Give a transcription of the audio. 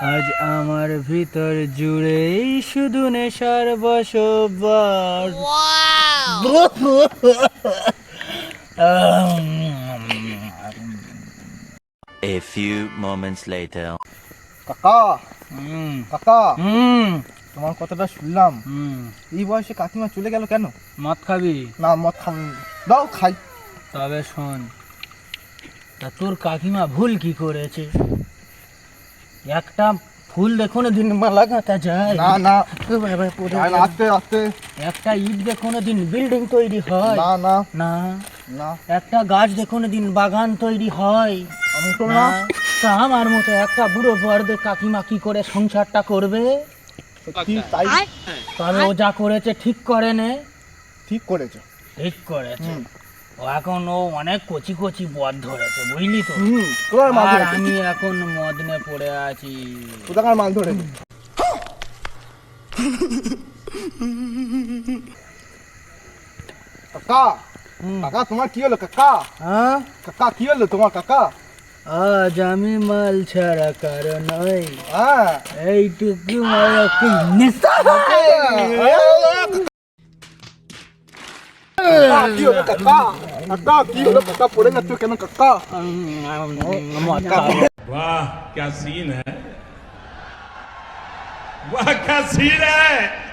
আজ আমার ভিতর জুড়েই শুধু নেশার বসবাস। A few moments later. কাকা হুম। কাকা হুম। তোমার কথাটা শুনলাম। হুম। এই বয়সে কাকিমা চলে গেল কেন? মদ খাবি? না মদ খাম দাও খাই। তবে শোন তা তোর কাকিমা ভুল কি করেছে? একটা ফুল দেখো না দিন মালা গাঁথা যায় না না। আস্তে আস্তে। একটা ইট দেখো না দিন বিল্ডিং তৈরি হয়। না না। না। না। একটা গাছ দেখো না দিন বাগান তৈরি হয়। আমি তো না। তা আমার মতো একটা বুড়ো বর্দে কাকিমা কি করে সংসারটা করবে? তবে ও যা করেছে ঠিক করে নে। ঠিক করেছে। ঠিক করেছে। ও এখন ও অনেক কচি কচি বদ ধরেছে বুঝলি তো? তোমার আর আমি এখন মদনে পড়ে আছি। কোথাকার মাল ধরেছে কাকা। কাকা তোমার কি হলো কাকা? হ্যাঁ? কাকা কি হলো তোমার কাকা? আজ আমি মাল ছাড়া কারণ হ্যাঁ। এইটুকু নেশা ਕੀ ਹੋਣਾ ਕੱਕਾ ਕੱਕਾ ਕੀ ਹੋਣਾ ਪਤਾ ਪੜੇ ਨਾ ਤੂੰ ਕਹਿੰਦਾ ਕੱਕਾ ਵਾਹ ਕੀ ਸੀਨ ਹੈ ਵਾਹ ਕੀ ਸੀਨ ਹੈ